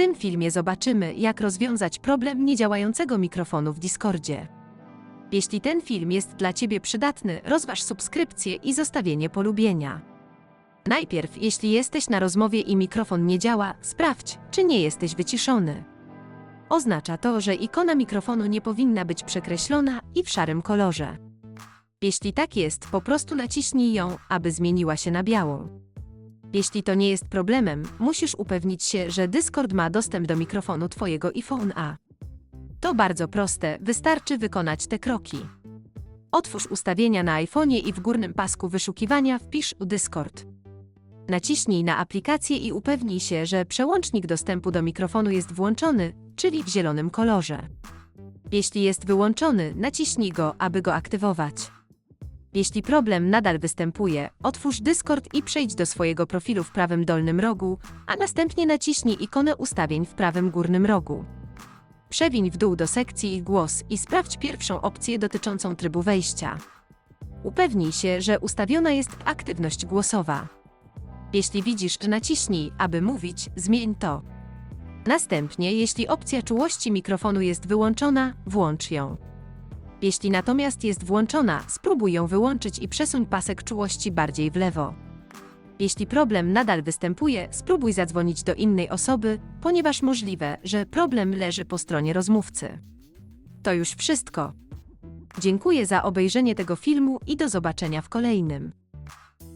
tym filmie zobaczymy, jak rozwiązać problem niedziałającego mikrofonu w Discordzie. Jeśli ten film jest dla Ciebie przydatny, rozważ subskrypcję i zostawienie polubienia. Najpierw, jeśli jesteś na rozmowie i mikrofon nie działa, sprawdź, czy nie jesteś wyciszony. Oznacza to, że ikona mikrofonu nie powinna być przekreślona i w szarym kolorze. Jeśli tak jest, po prostu naciśnij ją, aby zmieniła się na białą. Jeśli to nie jest problemem, musisz upewnić się, że Discord ma dostęp do mikrofonu Twojego iPhone A. To bardzo proste, wystarczy wykonać te kroki. Otwórz ustawienia na iPhone'ie i w górnym pasku wyszukiwania wpisz Discord. Naciśnij na aplikację i upewnij się, że przełącznik dostępu do mikrofonu jest włączony, czyli w zielonym kolorze. Jeśli jest wyłączony, naciśnij go, aby go aktywować. Jeśli problem nadal występuje, otwórz Discord i przejdź do swojego profilu w prawym dolnym rogu, a następnie naciśnij ikonę ustawień w prawym górnym rogu. Przewiń w dół do sekcji Głos i sprawdź pierwszą opcję dotyczącą trybu wejścia. Upewnij się, że ustawiona jest aktywność głosowa. Jeśli widzisz, że naciśnij, aby mówić, zmień to. Następnie, jeśli opcja czułości mikrofonu jest wyłączona, włącz ją. Jeśli natomiast jest włączona, spróbuj ją wyłączyć i przesuń pasek czułości bardziej w lewo. Jeśli problem nadal występuje, spróbuj zadzwonić do innej osoby, ponieważ możliwe, że problem leży po stronie rozmówcy. To już wszystko. Dziękuję za obejrzenie tego filmu i do zobaczenia w kolejnym.